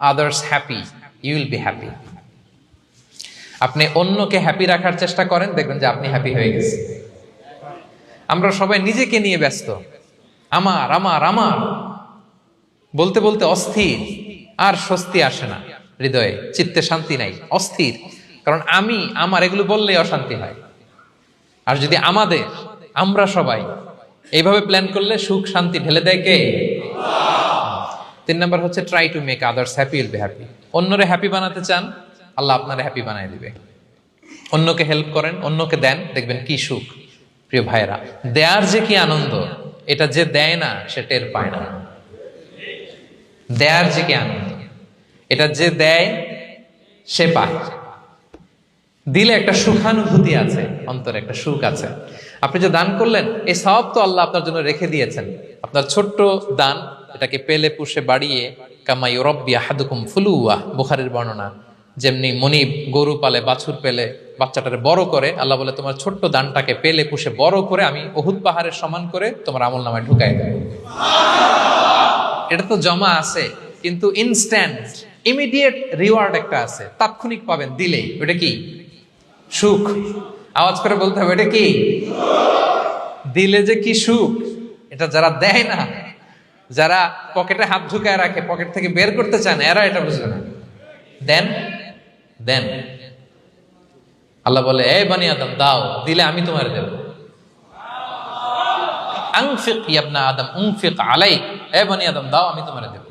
Others happy you will be happy আপনি অন্যকে happy রাখার চেষ্টা করেন, দেখবেন যে আপনি হ্যাপি হয়ে গেছেন। আমরা সবাই নিজেকে নিয়ে ব্যস্ত। আমার আমার আমার। বলতে বলতে অস্থির। আর স্বস্তি আসে না হৃদয়ে, চিত্তে শান্তি নাই, অস্থির। কারণ আমি, আমার এগুলো বললেই অশান্তি হয়। আর যদি আমাদের, আমরা সবাই এইভাবে প্ল্যান করলে সুখ শান্তি ঢেলে দেয় কে? তিন নম্বর হচ্ছে try to make others happy will be happy অন্যরে happy বানাতে চান, আল্লাহ আপনারে হ্যাপি বানায় দিবে। অন্যকে হেল্প করেন, অন্যকে দেন, দেখবেন কি সুখ। প্রিয় ভাইরা দেয়ার যে কি আনন্দ, এটা যে দেয় না, সে টের পায় না। দেয়ার যে কি আনন্দ, এটা যে দেয়, সে পায়। দিলে একটা সুখানুভূতি আছে, অন্তরে একটা সুখ আছে। আপনি যে দান করলেন এই সব তো আল্লাহ আপনার জন্য রেখে দিয়েছেন। আপনার ছোট্ট দান এটাকে পেলে পুষে বাড়িয়ে কামাই রব্বি আহাদুকুম ফুলুয়া, বুখারের বর্ণনা। যেমনি মনিব গরু পালে, বাছুর পেলে, বাচ্চাটারে বড় করে, আল্লাহ বলে, তোমার ছোট্ট দানটাকে পেলে পুষে বড় করে আমি অহুদ পাহাড়ের সমান করে তোমার আমল নামায় ঢুকাই দেবো। এটা তো জমা আছে, কিন্তু ইনস্ট্যান্ট ইমিডিয়েট রিওয়ার্ড একটা আছে। তাৎক্ষণিক পাবেন, দিলেই। ওটা কি? সুখ। আওয়াজ করে বলতে হবে এটা কি? দিলে যে কি সুখ? এটা যারা দেয় না যারা পকেটে হাত ঢুকায় রাখে, পকেট থেকে বের করতে চান এরা এটা বুঝবে না। দেন দেন। আল্লাহ বলে এই বানি আদম, দাও, দিলে আমি তোমার দেব। ইয়াবনা আদম আলাই এ বানি আদম, দাও, আমি তোমার দেব।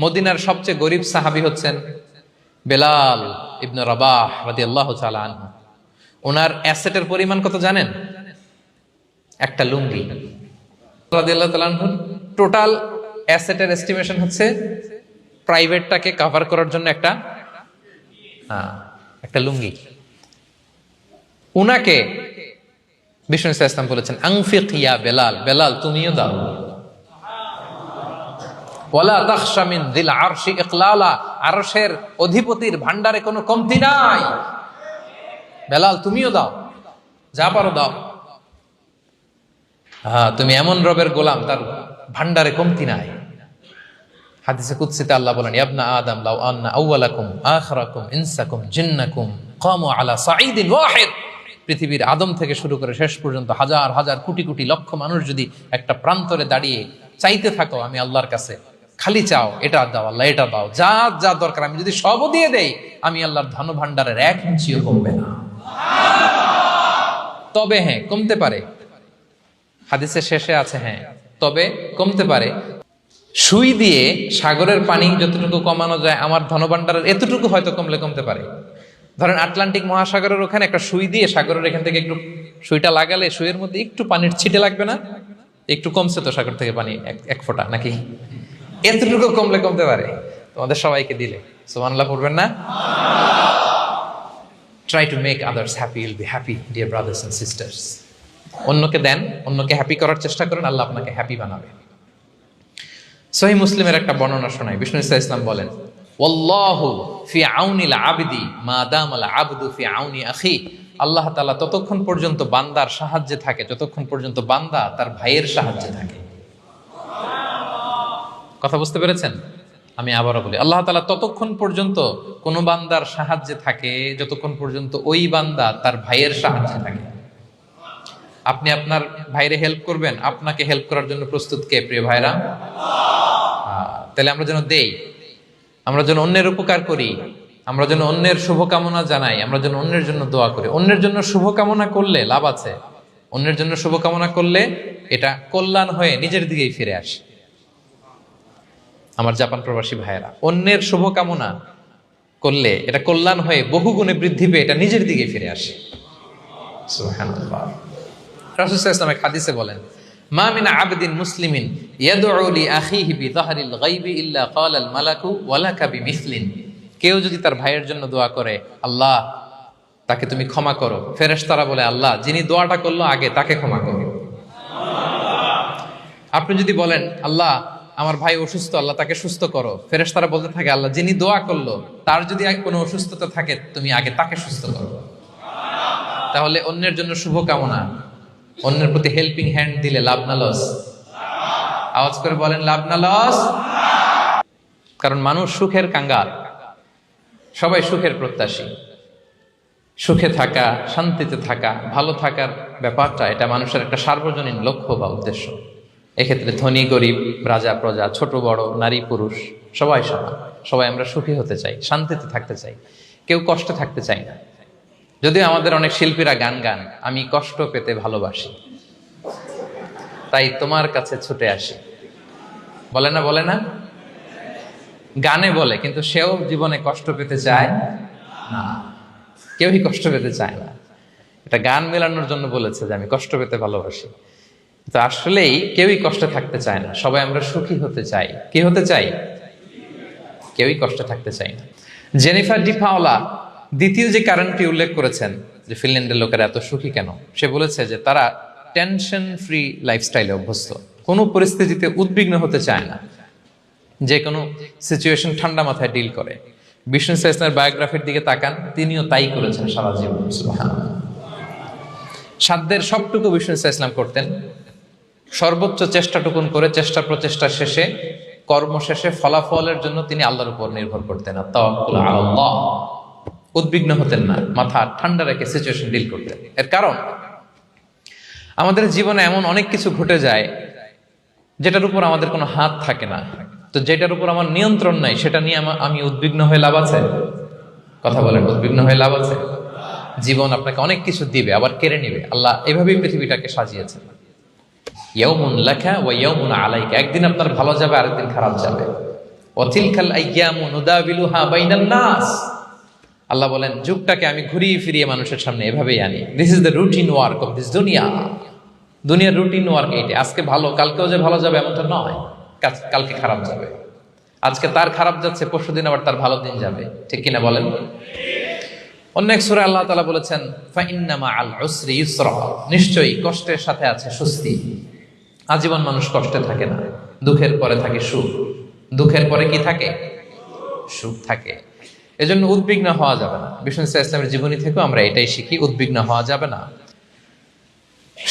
মদিনার সবচেয়ে গরিব সাহাবী হচ্ছেন বেলাল ওনার অ্যাসেটের পরিমাণ কত জানেন? একটা লুঙ্গি। টোটাল অ্যাসেটের এস্টিমেশন হচ্ছে প্রাইভেটটাকে কভার করার জন্য একটা একটা লুঙ্গি। উনাকে বিষ্ণু ইসলাম বলেছেন, আংফিক ইয়া বেলাল বেলাল তুমিও দাও। অধিপতির ভান্ডারে কোনো কমতি নাই। বেলাল তুমিও দাও, যা পারো দাও। হ্যাঁ তুমি এমন রবের গোলাম, তার ভান্ডারে কমতি নাই। হাদিসে কুদসিতে আল্লাহ বলেন, ইয়াবনা আদম লাউ আন্না আউওয়ালাকুম আখরাকুম ইনসাকুম জিন্নাকুম কামু আলা সাঈদিন ওয়াহিদ। পৃথিবীর আদম থেকে শুরু করে শেষ পর্যন্ত হাজার হাজার, কোটি কোটি লক্ষ মানুষ যদি একটা প্রান্তরে দাঁড়িয়ে চাইতে থাকো, আমি আল্লাহর কাছে খালি চাও, এটা দাও আল্লাহ, এটা দাও, যা যা দরকার, আমি যদি সবও দিয়ে দেই, আমি আল্লাহর ধন ভান্ডারের এক ইঞ্চিও কমবে না। তবে হ্যাঁ কমতে পারে। হাদিসের শেষে আছে হ্যাঁ। তবে কমতে পারে, সুই দিয়ে সাগরের পানি যতটুকু কমানো যায়, আমার ধনভাণ্ডারের এতটুকু হয়তো কমলে কমতে পারে। ধরেন আটলান্টিক মহাসাগরের ওখানে একটা সুই দিয়ে সাগরের এখান থেকে একটু সুইটা লাগালে সুইয়ের মধ্যে একটু পানির ছিটে লাগবে না? একটু কমছে তো সাগর থেকে পানি এক- ফোঁটা নাকি? এতটুকু কমলে কমতে পারে। তোমাদের সবাইকে দিলে। সুমানল্লাহ পড়বেন না? Try to make others happy will be happy dear brothers and sisters অন্যকে দেন, অন্যকে হ্যাপি করার চেষ্টা করেন, আল্লাহ আপনাকে হ্যাপি বানাবে। সহি মুসলিমের একটা বর্ণনা শোনায় বিষ্ণু ইসা ইসলাম বলেন, ওয়াল্লাহু ফি আউনিল মা দামাল আবদু ফি আল্লাহ তাআলা ততক্ষণ পর্যন্ত বান্দার সাহায্যে থাকে, যতক্ষণ পর্যন্ত বান্দা তার ভাইয়ের সাহায্যে থাকে। কথা বুঝতে পেরেছেন? আমি আবারও বলি, আল্লাহ তাআলা ততক্ষণ পর্যন্ত কোনো বান্দার সাহায্যে থাকে, যতক্ষণ পর্যন্ত ওই বান্দা তার ভাইয়ের সাহায্যে থাকে। আপনি আপনার ভাইরে হেল্প করবেন, আপনাকে হেল্প করার জন্য প্রস্তুত কে, প্রিয় ভাইরা? তাহলে আমরা যেন দেই, আমরা যেন অন্যের উপকার করি, আমরা যেন অন্যের শুভকামনা জানাই, আমরা যেন অন্যের জন্য দোয়া করি। অন্যের জন্য শুভকামনা করলে লাভ আছে, অন্যের জন্য শুভকামনা করলে এটা কল্যাণ হয়ে নিজের দিকেই ফিরে আসে। আমার জাপান প্রবাসী ভাইয়েরা, অন্যের শুভকামনা করলে এটা কল্যাণ হয়ে বহু গুণে বৃদ্ধি পেয়ে এটা নিজের দিকে ফিরে আসে। সুবহানাল্লাহ। রাসূল সাল্লাল্লাহু হাদিসে বলেন, মা আবদিন মুসলিমিন কেউ যদি তার ভাইয়ের জন্য দোয়া করে, আল্লাহ, তাকে তুমি ক্ষমা করো। ফেরেশতারা বলে, আল্লাহ, যিনি দোয়াটা করল আগে তাকে ক্ষমা করো। আপনি যদি বলেন, আল্লাহ, আমার ভাই অসুস্থ, আল্লাহ তাকে সুস্থ করো। ফেরেশতারা বলতে থাকে, আল্লাহ, যিনি দোয়া করল, তার যদি কোনো অসুস্থতা থাকে, তুমি আগে তাকে সুস্থ করো। তাহলে অন্যের জন্য শুভকামনা। অন্যের প্রতি হেল্পিং হ্যান্ড দিলে লাভ না লস আওয়াজ করে বলেন, লাভ না লস কারণ মানুষ সুখের কাঙ্গাল। সবাই সুখের প্রত্যাশী। সুখে থাকা, শান্তিতে থাকা, ভালো থাকার ব্যাপারটা এটা মানুষের একটা সার্বজনীন লক্ষ্য বা উদ্দেশ্য। এক্ষেত্রে ধনী, গরিব, রাজা, প্রজা, ছোট, বড়, নারী, পুরুষ, সবাই সমান। সবাই আমরা সুখী হতে চাই, শান্তিতে থাকতে চাই। কেউ কষ্টে থাকতে চাই না। যদিও আমাদের অনেক শিল্পীরা গান গান, আমি কষ্ট পেতে ভালোবাসি। তাই তোমার কাছে ছুটে আসি। বলে না বলে না? গানে বলে, কিন্তু সেও জীবনে কষ্ট পেতে চায় না। কেউই কষ্ট পেতে চায় না। এটা গান মেলানোর জন্য বলেছে যে আমি কষ্ট পেতে ভালোবাসি। তো আসলেই কেউই কষ্টে থাকতে চায় না। সবাই আমরা সুখী হতে চাই। কি হতে চাই? কেউই কষ্টে থাকতে চাই না। জেনিফার ডিফাওলা দ্বিতীয় যে কারণটি উল্লেখ করেছেন যে ফিনল্যান্ডের লোকেরা এত সুখী কেন? সে বলেছে যে তারা টেনশন ফ্রি লাইফস্টাইলে অভ্যস্ত। কোনো পরিস্থিতিতে উদ্বিগ্ন হতে চায় না। যে কোনো সিচুয়েশন ঠান্ডা মাথায় ডিল করে। বিষ্ণু ইসলামের বায়োগ্রাফির দিকে তাকান, তিনিও তাই করেছেন সারা জীবন। সাধ্যের সবটুকু বিষ্ণু ইসলাম করতেন। সর্বোচ্চ চেষ্টাটুকুন করে চেষ্টা প্রচেষ্টা শেষে কর্ম শেষে ফলাফলের জন্য তিনি আল্লাহর উপর নির্ভর করতেন। আল্লাহ। উদ্বিগ্ন হতেন না, মাথা ঠান্ডা রেখে সিচুয়েশন ডিল করতেন। এর কারণ? আমাদের জীবনে এমন অনেক কিছু ঘটে যায় যেটার উপর আমাদের কোনো হাত থাকে না। তো যেটার উপর আমার নিয়ন্ত্রণ নাই, সেটা নিয়ে আমা- আমি উদ্বিগ্ন হয়ে লাভ আছে? কথা বলেন, উদ্বিগ্ন হয়ে লাভ আছে? জীবন আপনাকে অনেক কিছু দিবে, আবার কেড়ে নিবে। আল্লাহ এভাবেই পৃথিবীটাকে সাজিয়েছেন। ইয়াউমুন লেখা ও ইয়াউমুন আলাইকা। একদিন আপনার ভালো যাবে, আরেকদিন খারাপ যাবে। অথিলখাল আইয়ামু নুদাবিলুহা বাইনান নাস। আল্লাহ বলেন, যুগটাকে আমি ঘুরিয়ে ফিরিয়ে মানুষের সামনে এভাবেই আনি। This is the routine work of this দুনিয়া দুনিয়ার রুটিন ওয়ার্ক এইটা। আজকে ভালো, কালকেও যে ভালো যাবে এমনটা নয়। কালকে খারাপ যাবে। আজকে তার খারাপ যাচ্ছে, পরশু দিন আবার তার ভালো দিন যাবে। ঠিক কিনা বলেন? অন্য এক সুরে আল্লাহ তালা বলেছেন, ফাইন্নামা আল উসরি ইউসরা। নিশ্চয়ই কষ্টের সাথে আছে স্বস্তি। আজীবন মানুষ কষ্টে থাকে না। দুঃখের পরে থাকে সুখ। দুঃখের পরে কি থাকে? সুখ থাকে। এজন্য উদ্বিগ্ন হওয়া যাবে না। বিষ্ণু ইসলাম ইসলামের জীবনী থেকেও আমরা এটাই শিখি, উদ্বিগ্ন হওয়া যাবে না।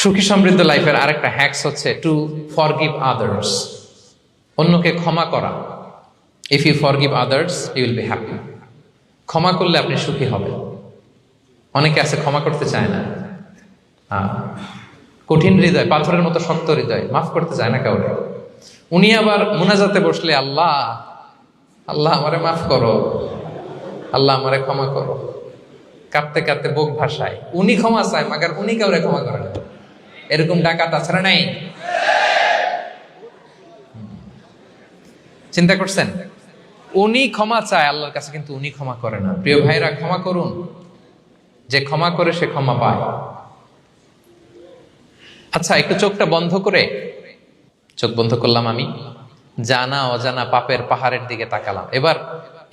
সুখী সমৃদ্ধ লাইফের আরেকটা হ্যাক্স হচ্ছে টু ফরগিভ আদার্স অন্যকে ক্ষমা করা। If you forgive others you will be happy ক্ষমা করলে আপনি সুখী হবেন। অনেকে আছে, ক্ষমা করতে চায় না। কঠিন হৃদয়, পাথরের মতো শক্ত হৃদয়, মাফ করতে চায় না কাউকে। উনি আবার মুনাজাতে বসলে, আল্লাহ আল্লাহ আমারে মাফ করো। আল্লাহ আমারে ক্ষমা করো। কাঁদতে কাঁদতে বুক ভাসায়। উনি ক্ষমা চায়, মাগার উনি কাউরে ক্ষমা করে না। এরকম ডাকাত আছে নাই? চিন্তা করছেন? উনি ক্ষমা চায়, আল্লাহর কাছে কিন্তু উনি ক্ষমা করে না। প্রিয় ভাইরা ক্ষমা করুন। যে ক্ষমা করে, সে ক্ষমা পায়। আচ্ছা একটু চোখটা বন্ধ করে। চোখ বন্ধ করলাম আমি। জানা অজানা পাপের পাহাড়ের দিকে তাকালাম। এবার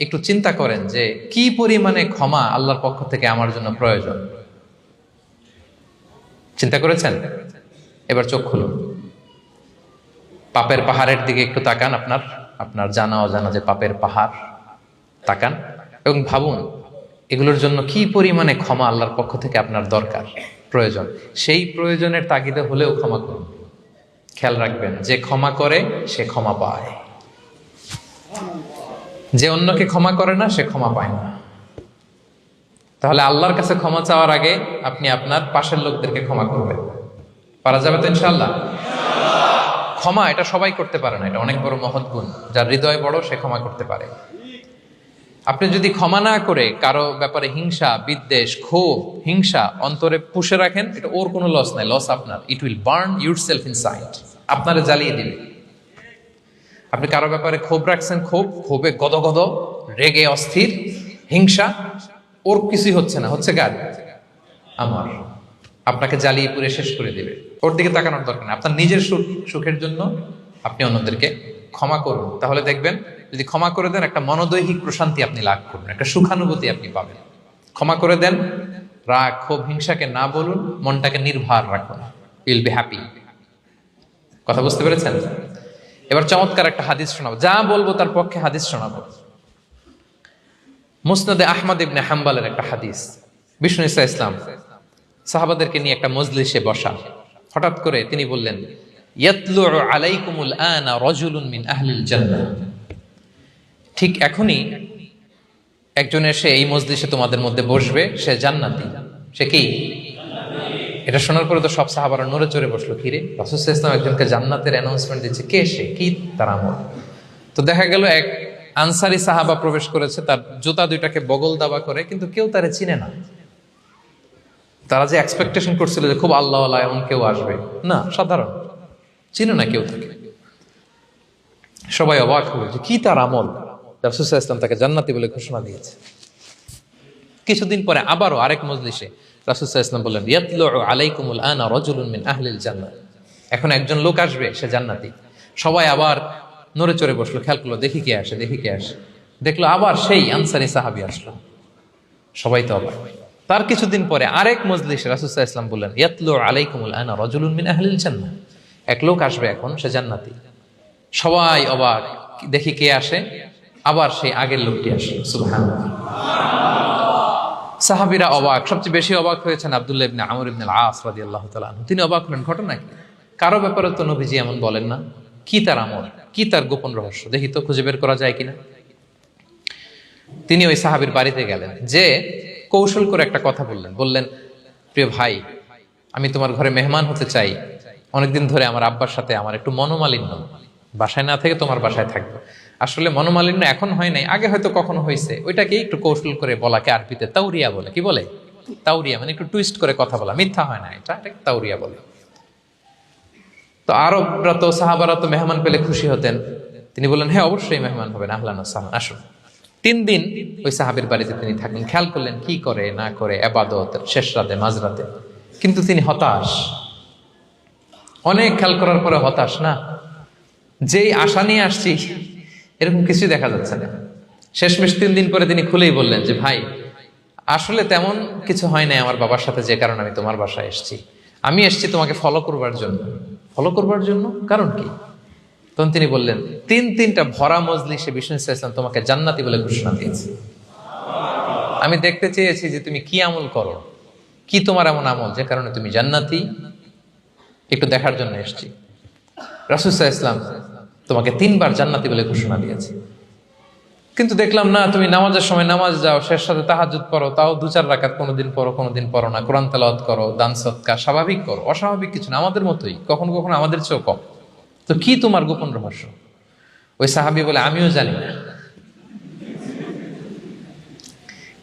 একটু চিন্তা করেন যে কি পরিমাণে ক্ষমা আল্লাহর পক্ষ থেকে আমার জন্য প্রয়োজন? চিন্তা করেছেন? এবার চোখ খুলুন। পাপের পাহাড়ের দিকে একটু তাকান আপনার আপনার জানা অজানা যে পাপের পাহাড়, তাকান এবং ভাবুন, এগুলোর জন্য কি পরিমাণে ক্ষমা আল্লাহর পক্ষ থেকে আপনার দরকার, প্রয়োজন? সেই প্রয়োজনের তাগিদে হলেও ক্ষমা করুন। খেয়াল রাখবেন, যে ক্ষমা করে, সে ক্ষমা পায়। যে অন্যকে ক্ষমা করে না, সে ক্ষমা পায় না। তাহলে আল্লাহর কাছে ক্ষমা চাওয়ার আগে আপনি আপনার পাশের লোকদেরকে ক্ষমা করবেন। পারা যাবে তো ইনশাল্লাহ ক্ষমা এটা সবাই করতে পারে না, এটা অনেক বড় মহৎ গুণ। যার হৃদয় বড়, সে ক্ষমা করতে পারে। আপনি যদি ক্ষমা না করে কারও ব্যাপারে হিংসা, বিদ্বেষ, ক্ষোভ, হিংসা অন্তরে পুষে রাখেন, এটা ওর কোনো লস নাই লস আপনার। It will burn yourself inside আপনারা জ্বালিয়ে দিবে। আপনি কারও ব্যাপারে ক্ষোভ রাখছেন, ক্ষোভ, ক্ষোভে গদ গদ রেগে অস্থির, হিংসা, ওর কিছুই হচ্ছে না। হচ্ছে কার? আমার। আপনাকে জ্বালিয়ে পুড়ে শেষ করে দিবে। ওর দিকে তাকানোর দরকার নেই। আপনার নিজের সুখ, সুখের জন্য আপনি অন্যদেরকে ক্ষমা করুন। তাহলে দেখবেন, যদি ক্ষমা করে দেন, একটা মনোদৈহিক প্রশান্তি আপনি লাভ করবেন, একটা সুখানুভূতি আপনি পাবেন। ক্ষমা করে দেন, রাগ, ক্ষোভ, হিংসাকে না বলুন, মনটাকে নির্ভার রাখুন। ইউল বি হ্যাপি কথা বুঝতে পেরেছেন? এবার চমৎকার একটা হাদিস শোনাবো। যা বলব তার পক্ষে হাদিস শোনাবো। মুসনাদে আহমদ ইবনে হাম্বালের একটা হাদিস। বিষ্ণু ইসা ইসলাম সাহাবাদেরকে নিয়ে একটা মজলিসে বসা। হঠাৎ করে তিনি বললেন আলাইকুমুল আনা রাজুলুন মিন ঠিক এখনই একজন এসে এই মজলিসে তোমাদের মধ্যে বসবে, সে জান্নাতি। সে কি? এটা শোনার পরে তো সব সাহাবারা নড়ে চড়ে বসল, কিরে? রাসুল ইসলাম একজনকে জান্নাতের অ্যানাউন্সমেন্ট দিচ্ছে। কে সে? কি তার আমল? তো দেখা গেল এক আনসারি সাহাবা প্রবেশ করেছে, তার জুতা দুইটাকে বগল দাবা করে, কিন্তু কেউ তারে চিনে না। তারা যে এক্সপেকটেশন করছিল যে খুব আল্লাহ এমন কেউ আসবে, না, সাধারণ। চিনে না কেউ তাকে। সবাই অবাক হলো যে কি তার আমল? রাসুসাহ ইসলাম তাকে জান্নাতি বলে ঘোষণা দিয়েছে। কিছুদিন পরে আবারও আরেক মজলিসে রাসুসাহ ইসলাম বললেন ইয়াতলু আলাইকুমুল আনা রজুলুন মিন আহলিল জান্নাত এখন একজন লোক আসবে, সে জান্নাতি। সবাই আবার নড়ে চড়ে বসল, খেয়াল দেখি কে আসে, দেখি কে আসে। দেখল আবার সেই আনসারি সাহাবি আসলো। সবাই তো অবাক। তার কিছুদিন পরে আরেক মজলিসে রাসুসাহ ইসলাম বললেন ইয়াতলু আলাইকুমুল আনা রজুলুন মিন আহলিল জান্নাত এক লোক আসবে এখন, সে জান্নাতি। সবাই অবাক, দেখি কে আসে? আবার সেই আগের লোকটি আসে সুবহান সাহাবিরা অবাক। সবচেয়ে বেশি অবাক হয়েছেন আব্দুল্লাহ ইবনে আমর ইবনে আস রাদিয়াল্লাহু তাআলা আনহু। তিনি অবাক হলেন ঘটনা কি? কারও ব্যাপারে তো নবীজি এমন বলেন না। কি তার আমল? কি তার গোপন রহস্য? দেখি তো, খুঁজে বের করা যায় কিনা? তিনি ওই সাহাবীর বাড়িতে গেলেন, যে কৌশল করে একটা কথা বললেন। বললেন, প্রিয় ভাই, আমি তোমার ঘরে মেহমান হতে চাই। অনেকদিন ধরে আমার আব্বার সাথে আমার একটু মনোমালিন্য। বাসায় না থেকে তোমার বাসায় থাকব। আসলে মনোমালিন্য এখন হয় নাই, আগে হয়তো কখনো হয়েছে। ওইটাকে একটু কৌশল করে বলাকে আরবিতে তাউরিয়া বলে। কি বলে? তাউরিয়া মানে একটু টুইস্ট করে কথা বলা। মিথ্যা হয় না, এটা তাউরিয়া বলে। তো আরবরা তো, সাহাবারা তো মেহমান পেলে খুশি হতেন। তিনি বললেন হ্যাঁ অবশ্যই মেহমান হবেন, আহলান সাহমান আসুন। তিন দিন ওই সাহাবের বাড়িতে তিনি থাকলেন। খেয়াল করলেন কি করে, না করে, আবাদত, শেষ রাতে মাঝরাতে কিন্তু তিনি হতাশ। অনেক খেয়াল করার পরে হতাশ, না? যেই আশা নিয়ে আসছি এরকম কিছুই দেখা যাচ্ছে না। শেষমেশ তিন দিন পরে তিনি খুলেই বললেন যে, ভাই, আসলে তেমন কিছু হয় নাই আমার বাবার সাথে যে কারণে আমি তোমার বাসায় এসেছি। আমি এসেছি তোমাকে ফলো করবার জন্য। ফলো করবার জন্য? কারণ কি? তখন তিনি বললেন, তিন তিনটা ভরা মজলি সে বিষ্ণু ইসলাম তোমাকে জান্নাতি বলে ঘোষণা দিয়েছে। আমি দেখতে চেয়েছি যে তুমি কি আমল করো। কি তোমার এমন আমল যে কারণে তুমি জান্নাতি? একটু দেখার জন্য এসছি। রাসুসাহ ইসলাম তোমাকে তিনবার জান্নাতি বলে ঘোষণা দিয়েছে। কিন্তু দেখলাম, না, তুমি নামাজের সময় নামাজ যাও, শেষ সাথে তাহাজুদ পড়ো, তাও দু চার রাকাত কোনোদিন পড়ো কোনোদিন পড়ো না। কোরআন তেলাওয়াত করো, দান সৎকার, স্বাভাবিক করো, অস্বাভাবিক কিছু না, আমাদের মতোই, কখনো কখনো আমাদের চেয়েও কম। তো কি তোমার গোপন রহস্য? ওই সাহাবি বলে, আমিও জানি না।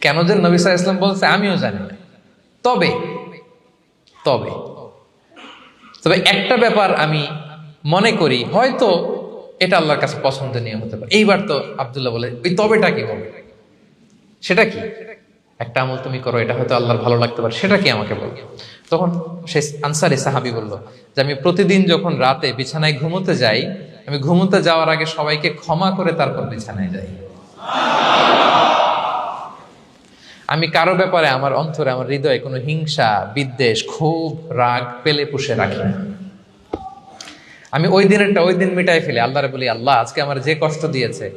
কেন যে নবী সাল্লাল্লাহু ইসলাম বলছে, আমিও জানি না। তবে তবে তবে একটা ব্যাপার আমি মনে করি, হয়তো এটা আল্লাহর কাছে পছন্দনীয় হতে পারে। এইবার তো আবদুল্লাহ বলে ওই তবেটা কি বলবে সেটা কি? একটা আমল তুমি করো, এটা হয়তো আল্লাহর ভালো লাগতে পারে, সেটা কি আমাকে বলো? তখন সে আনসারি সাহাবি বলল, যে আমি প্রতিদিন যখন রাতে বিছানায় ঘুমোতে যাই, আমি ঘুমোতে যাওয়ার আগে সবাইকে ক্ষমা করে তারপর বিছানায় যাই। আমি কারও ব্যাপারে আমার অন্তরে, আমার হৃদয়ে কোনো হিংসা, বিদ্বেষ, ক্ষোভ, রাগ পেলে পুষে রাখি না। আমি ওই দিনেরটা ওই দিন মিটাই ফেলি, আল্লাহরে বলি, আল্লাহ, আজকে আমার যে কষ্ট দিয়েছে,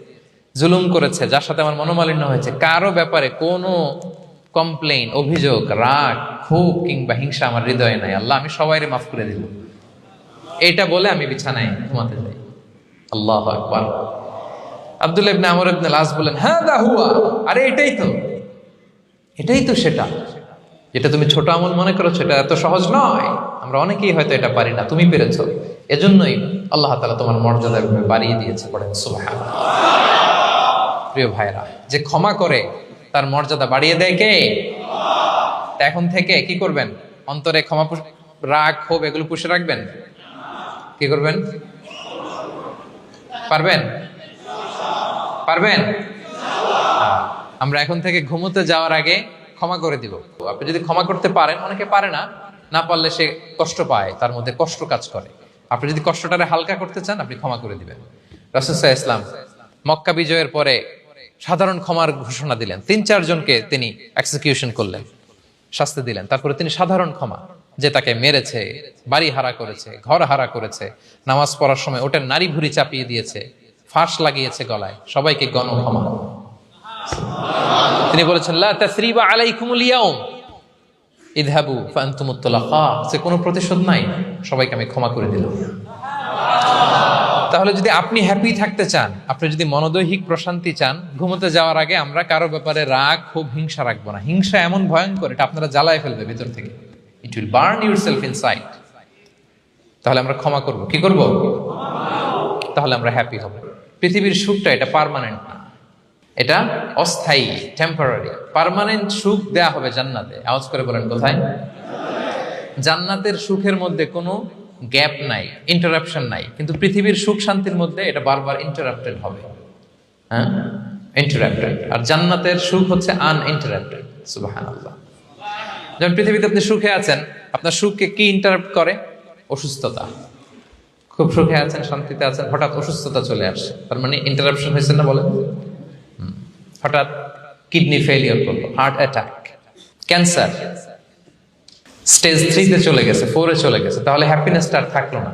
জুলুম করেছে, যার সাথে আমার মনোমালিন্য হয়েছে, কারও ব্যাপারে কোনো কমপ্লেন অভিযোগ, রাগ, ক্ষোভ কিংবা হিংসা আমার হৃদয়ে নাই। আল্লাহ, আমি সবাইরে মাফ করে দিব। এইটা বলে আমি বিছানায় ঘুমাতে যাই। আল্লাহ আকবার। আব্দুল্লাহ ইবনে আমর ইবনে লাস বলেন হ্যাঁ দা হুয়া? আরে, এটাই তো। এটাই তো সেটা। যেটা তুমি ছোট আমল মনে করো সেটা এত সহজ নয়। আমরা অনেকেই হয়তো এটা পারি না। তুমি পেরেছ। এজন্যই আল্লাহ তালা তোমার মর্যাদা বাড়িয়ে দিয়েছে পড়েন সুবহান প্রিয় ভাইরা যে ক্ষমা করে, তার মর্যাদা বাড়িয়ে দেয় কে? এখন থেকে কি করবেন? অন্তরে ক্ষমা রাগ, ক্ষোভ এগুলো পুষে রাখবেন? কি করবেন? পারবেন? পারবেন। আমরা এখন থেকে ঘুমোতে যাওয়ার আগে ক্ষমা করে দিব। আপনি যদি ক্ষমা করতে পারেন, অনেকে পারে না না পারলে সে কষ্ট পায়, তার মধ্যে কষ্ট কাজ করে। আপনি যদি কষ্টটারে হালকা করতে চান, আপনি ক্ষমা করে দিবেন। রাসুসাহ ইসলাম মক্কা বিজয়ের পরে সাধারণ ক্ষমার ঘোষণা দিলেন। তিন চারজনকে তিনি এক্সিকিউশন করলেন, শাস্তি দিলেন। তারপরে তিনি সাধারণ ক্ষমা, যে তাকে মেরেছে, বাড়ি হারা করেছে, ঘর হারা করেছে, নামাজ পড়ার সময় ওটার নারী ভুরি চাপিয়ে দিয়েছে, ফাঁস লাগিয়েছে গলায়, সবাইকে গণ ক্ষমা তিনি বলেছেন ইদহাবু ফাআনতুমুত তুলাকা সে কোনো প্রতিশোধ নাই। সবাইকে আমি ক্ষমা করে দিলাম। তাহলে যদি আপনি হ্যাপি থাকতে চান, আপনি যদি মনোদৈহিক প্রশান্তি চান, ঘুমোতে যাওয়ার আগে আমরা কারও ব্যাপারে রাগ খুব হিংসা রাখব না। হিংসা এমন ভয়ঙ্কর, এটা আপনারা জ্বালায় ফেলবে ভিতর থেকে। It will burn yourself inside তাহলে আমরা ক্ষমা করব। কি করব? তাহলে আমরা হ্যাপি হব। পৃথিবীর সুখটা এটা পার্মানেন্ট না। এটা অস্থায়ী টেম্পোরারি পার্মানেন্ট সুখ দেয়া হবে জান্নাতে। আওয়াজ করে বলেন, কোথায়? জান্নাতের সুখের মধ্যে কোনো গ্যাপ নাই ইন্টারাপশন নাই। কিন্তু পৃথিবীর সুখ শান্তির মধ্যে এটা বারবার ইন্টারাপ্টেড হবে। হ্যাঁ? ইন্টারাপ্টেড আর জান্নাতের সুখ হচ্ছে আনইন্টারাপ্টেড সুবাহান আল্লাহ যেমন পৃথিবীতে আপনি সুখে আছেন, আপনার সুখকে কি ইন্টারাপ্ট করে? অসুস্থতা। খুব সুখে আছেন, শান্তিতে আছেন, হঠাৎ অসুস্থতা চলে আসে। তার মানে ইন্টারাপশন হয়েছে না বলেন। হঠাৎ কিডনি ফেলিয়ার করল হার্ট অ্যাটাক ক্যান্সার স্টেজ থ্রিতে চলে গেছে ফোরে চলে গেছে, তাহলে হ্যাপিনেসটা আর থাকল না,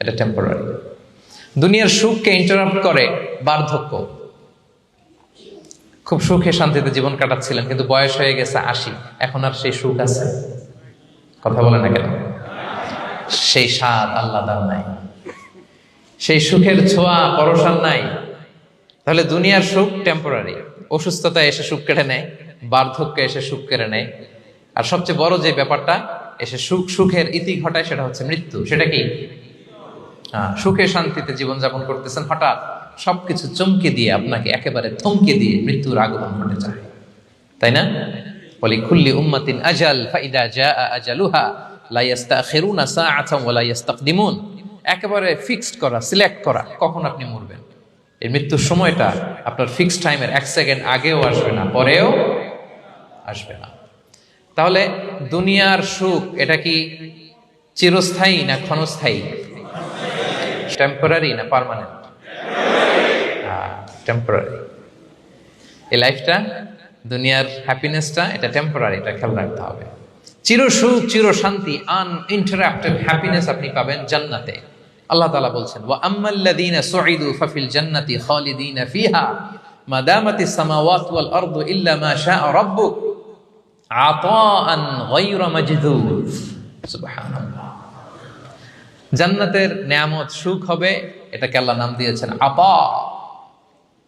এটা টেম্পোরারি দুনিয়ার সুখকে ইন্টারাপ্ট করে বার্ধক্য। খুব সুখে শান্তিতে জীবন কাটাচ্ছিলেন, কিন্তু বয়স হয়ে গেছে আশি, এখন আর সেই সুখ আছে। কথা বলে না কেন? সেই স্বাদ আল্লাহ নাই। সেই সুখের ছোঁয়া পরশান নাই। তাহলে দুনিয়ার সুখ টেম্পোরারি অসুস্থতা এসে সুখ কেড়ে নেয়, বার্ধক্য এসে সুখ কেড়ে নেয়। আর সবচেয়ে বড় যে ব্যাপারটা, এসে সুখ, সুখের ইতি ঘটায় সেটা হচ্ছে মৃত্যু। সেটা কি? সুখে শান্তিতে জীবনযাপন করতেছেন, হঠাৎ সবকিছু চমকে দিয়ে আপনাকে একেবারে থমকে দিয়ে মৃত্যুর আগমন ঘটে যায়। তাই না? বলি, কুল্লি উম্মাতিন আজাল, ফাইদা জা আজালুহা, লা ইয়াস্তাখিরুনা সাআতান ওয়া লা ইয়াস্তাকদিমুন। একেবারে ফিক্সড করা সিলেক্ট করা, কখন আপনি মরবেন? এই মৃত্যুর সময়টা আপনার ফিক্সড টাইমের এক সেকেন্ড আগেও আসবে না, পরেও আসবে না। তাহলে দুনিয়ার সুখ, এটা কি চিরস্থায়ী না ক্ষণস্থায়ী? টেম্পোরারি না পার্মানেন্ট টেম্পোরারি এই লাইফটা দুনিয়ার হ্যাপিনেসটা এটা টেম্পোরারি এটা খেয়াল রাখতে হবে। চির সুখ চির শান্তি আনইন্টারাপ্টেড হ্যাপিনেস আপনি পাবেন জান্নাতে। আল্লাহ তাআলা বলছেন, ওয়া আম্মাল্লাযীনা সুঈদু ফাফিল জান্নাতি খালিদিনা ফিহা মা দামাতিস সামাওয়াতু ওয়াল আরদু ইল্লা মা শাআ রাব্বুক আতাআন গায়রা মাজদুদ সুবহানাল্লাহ। জান্নাতের নিয়ামত সুখ হবে, এটাকে আল্লাহ নাম দিয়েছেন আপা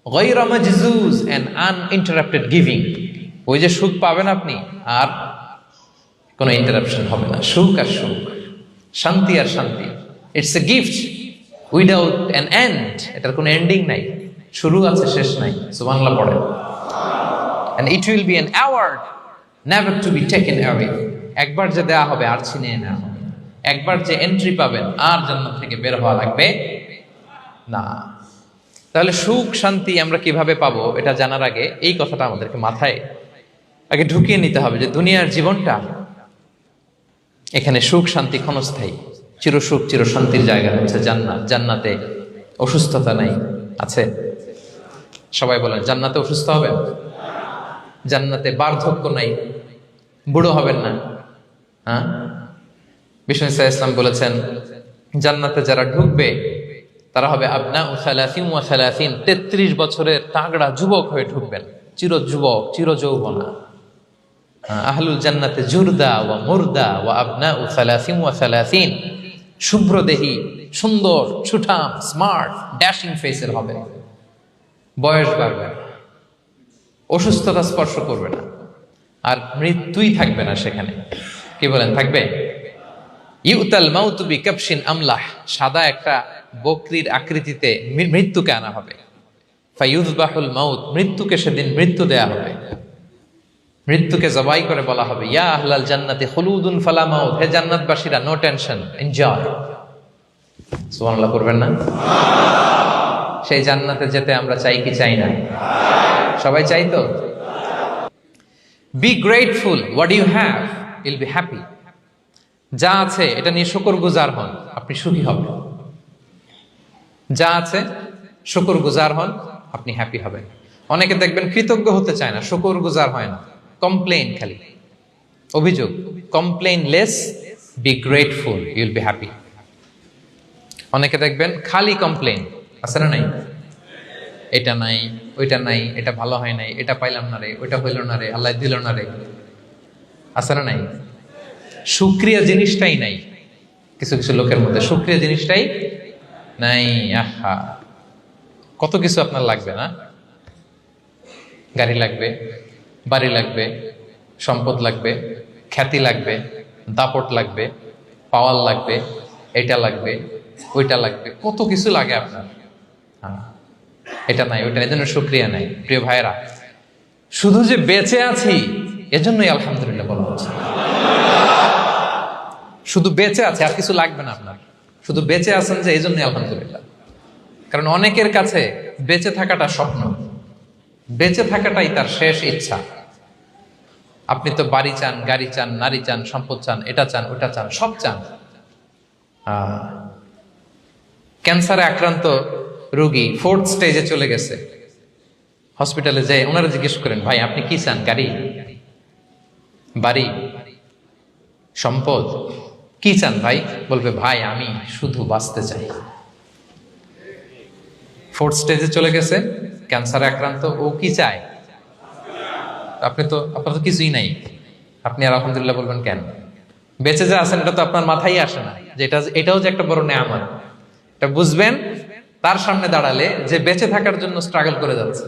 গৈরা মাজজুজ এন্ড আনইন্টারাপ্টেড গিভিং। ওই যে সুখ পাবেন আপনি, আর কোনো ইন্টারাপশন হবে না। সুখ আর সুখ, শান্তি আর শান্তি। It's a gift without an end এটার কোনো এন্ডিং নাই। শুরু আছে, শেষ নাই। সুবহানাল্লাহ পড়ে। And it will be an award never to be taken away একবার যে দেয়া হবে, আর ছিনিয়ে নেওয়া হবে। একবার যে এন্ট্রি পাবেন, আর জান্নাত থেকে বের হওয়া লাগবে না। তাহলে সুখ, শান্তি আমরা কীভাবে পাবো, এটা জানার আগে এই কথাটা আমাদেরকে মাথায় আগে ঢুকিয়ে নিতে হবে যে দুনিয়ার জীবনটা এখানে সুখ, শান্তি ক্ষণস্থায়ী। চির চিরশান্তির জায়গা হচ্ছে জান্নাত। জান্নাতে অসুস্থতা নাই, আছে? সবাই বলেন, জান্নাতে অসুস্থ হবে জান্নাতে বার্ধক্য নাই, বুড়ো হবেন না? হ্যাঁ? বিষ্ণু ইসা ইসলাম বলেছেন, জান্নাতে যারা ঢুকবে, তারা হবে আপনা ও সালাসিম ও সালাসিন। তেত্রিশ বছরের তাগড়া যুবক হয়ে ঢুকবেন। চির যুবক, চির যৌবনা। আহলুল জান্নাতে জুরদা ওয়া মুরদা ওয়া আবনা ও সালাসিম ওয়া সালাসিন। শুভ্র দেহি, সুন্দর, সুঠাম স্মার্ট ড্যাশিং ফেসের হবে। বয়স বাড়বে না। অসুস্থতা স্পর্শ করবে না। আর মৃত্যুই থাকবে না সেখানে। কি বলেন, থাকবে? ইউতাল মাউতুবি কাপসিন আমলাহ, সাদা একটা বকরির আকৃতিতে মৃত্যুকে আনা হবে। ফাইউজবাহুল মাউত, মৃত্যুকে সেদিন মৃত্যু দেয়া হবে। মৃত্যুকে জবাই করে বলা হবে, ইয়া আহলাল জান্নাতি খুলুদুন ফালা মাউত হে জান্নাতবাসীরা, নো টেনশন, এনজয় সুবহানাল্লাহ করবেন না? সেই জান্নাতে যেতে আমরা চাই কি চাই না? সবাই চাই তো? Be grateful what you have will be happy যা আছে, এটা নিয়ে শুকর গুজার হন, আপনি সুখী হবেন। যা আছে শুকর গুজার হন, আপনি হ্যাপি হবেন। অনেকে দেখবেন কৃতজ্ঞ হতে চায় না শুকর গুজার হয় না। কমপ্লেন খালি। অভিযোগ complain less be grateful you'll be happy অনেকে দেখবেন খালি কমপ্লেন আছে না নাই? এটা নাই, ওইটা নাই, এটা ভালো হয় নাই, এটা পাইলাম না রে, ওইটা হইল না রে, আল্লাহ দিল না রে। আছে না নাই? সুক্রিয়া জিনিসটাই নাই। কিছু কিছু লোকের মধ্যে সুক্রিয়া জিনিসটাই নাই, আহা। কত কিছু আপনার লাগবে না? গাড়ি লাগবে বাড়ি লাগবে, সম্পদ লাগবে, খ্যাতি লাগবে, দাপট লাগবে, পাওয়ার লাগবে, এটা লাগবে, ওইটা লাগবে, কত কিছু লাগে আপনার। হ্যাঁ এটা নাই, ওইটা এই জন্য সুক্রিয়া নাই, প্রিয় ভাইরা শুধু যে বেঁচে আছি, এজন্যই আলহামদুলিল্লাহ বলা হচ্ছে। শুধু বেঁচে আছে, আর কিছু লাগবে না আপনার। শুধু বেঁচে আছেন যে এই জন্যই আলহামদুলিল্লাহ। কারণ অনেকের কাছে বেঁচে থাকাটা স্বপ্ন। বেঁচে থাকাটাই তার শেষ ইচ্ছা। আপনি তো বাড়ি চান, গাড়ি চান, নারী চান, সম্পদ চান, এটা চান, ওটা চান, সব চান। ক্যান্সারে আক্রান্ত রোগী ফোর্থ স্টেজে চলে গেছে। হসপিটালে যে ওনারা জিজ্ঞেস করেন, ভাই, আপনি কি চান, গাড়ি? বাড়ি। সম্পদ। কি চান ভাই? বলবে, ভাই, আমি শুধু বাঁচতে চাই। ফোর্থ স্টেজে চলে গেছে। ক্যান্সারে আক্রান্ত, ও কি চায়? আপনি তো আপনার তো কিছুই নাই। আপনি আর আলহামদুলিল্লাহ বলবেন কেন? বেঁচে যে আছেন, এটা তো আপনার মাথায় আসে না। যে এটা এটাও যে একটা বড় নেয়ামত। এটা বুঝবেন, তার সামনে দাঁড়ালে যে বেঁচে থাকার জন্য স্ট্রাগল করে যাচ্ছে,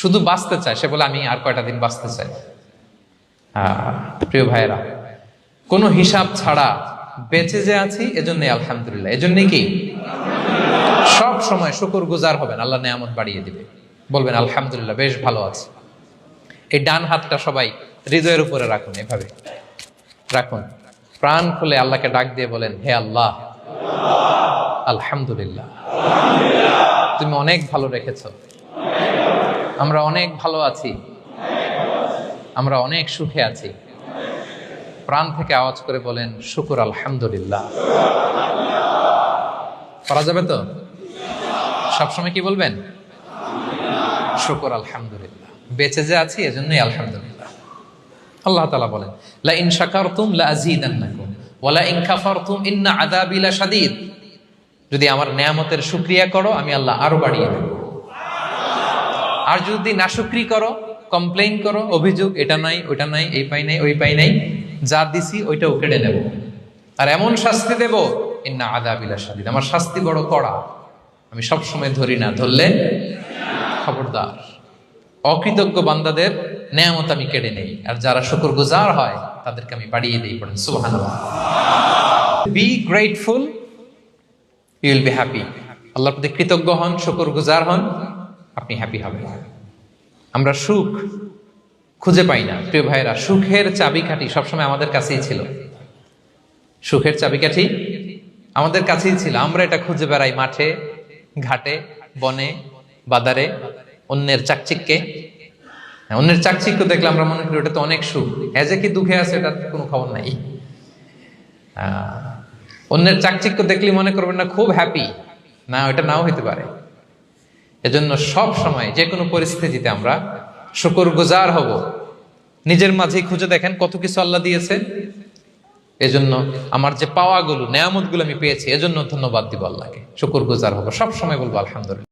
শুধু বাঁচতে চায়, সে বলে, আমি আর কয়টা দিন বাঁচতে চাই? প্রিয় ভাইয়েরা, কোনো হিসাব ছাড়া বেঁচে যে আছি এজন্য আলহামদুলিল্লাহ। এজন্যই কি? সব সময় শুকুর গুজার হবেন, আল্লাহ নেয়ামত বাড়িয়ে দিবে। বলবেন, আলহামদুলিল্লাহ, বেশ ভালো আছে। এই ডান হাতটা সবাই হৃদয়ের উপরে রাখুন, এভাবে। রাখুন। প্রাণ খুলে আল্লাহকে ডাক দিয়ে বলেন, হে আল্লাহ। আলহামদুলিল্লাহ। তুমি অনেক ভালো রেখেছ। আমরা অনেক ভালো আছি। আমরা অনেক সুখে আছি। প্রাণ থেকে আওয়াজ করে বলেন, শুকুর, আলহামদুলিল্লাহ। করা যাবে তো? সবসময় কি বলবেন? শুকুর, আলহামদুলিল্লাহ। বেঁচে যে আছি, এজন্যই আলহামদুলিল্লাহ। আল্লাহ তালা বলেন লা ইন শাকারতুম লা আযীদান্নাকুম ওয়া লা ইন কাফারতুম ইন্না আযাবি লাশাদীদ। যদি আমার নেয়ামতের শুকরিয়া করো, আমি আল্লাহ আরও বাড়িয়ে দেব। আর যদি নাশুকরি করো, কমপ্লেইন করো, অভিযোগ, এটা নাই, ওটা নাই, এই পাই নাই, ওই পাই নাই, যা দিছি, ওইটাও কেড়ে নেব। আর এমন শাস্তি দেব, ইন্না আযাবি লাশাদীদ। আমার শাস্তি বড় কড়া। আমি সব সময় ধরি না, ধরলে খবরদার। অকৃতজ্ঞ বান্দাদের নেয়ামত আমি কেড়ে নেই। আর যারা শুকর গুজার হয়, তাদেরকে আমি বাড়িয়ে দিই পড়েন। সুবাহান be grateful you will be happy আল্লাহর প্রতি কৃতজ্ঞ হন শুকর গুজার হন, আপনি হ্যাপি হবেন। আমরা সুখ খুঁজে পাই না। প্রিয় ভাইরা সুখের চাবিকাঠি সবসময় আমাদের কাছেই ছিল। সুখের চাবিকাঠি আমাদের কাছেই ছিল। আমরা এটা খুঁজে বেড়াই মাঠে, ঘাটে, বনে বাজারে অন্যের চাকচিক্যে। হ্যাঁ, অন্যের চাকচিক্য দেখলে আমরা মনে করি ওটা তো অনেক সুখ। এজে কি দুঃখে আছে এটার কোনো খবর নাই। অন্যের চাকচিক্য দেখলে মনে করবেন না খুব হ্যাপি না ওটা নাও হইতে পারে। এজন্য সব সময় যে কোনো পরিস্থিতিতে আমরা শুকর গুজার হব। নিজের মাঝেই খুঁজে দেখেন কত কিছু আল্লাহ দিয়েছে। এজন্য আমার যে পাওয়াগুলো নেয়ামতগুলো আমি পেয়েছি এজন্য ধন্যবাদ দিব আল্লাহকে। শুকর গুজার হব। সব সময় বলব আলহামদুলিল্লাহ।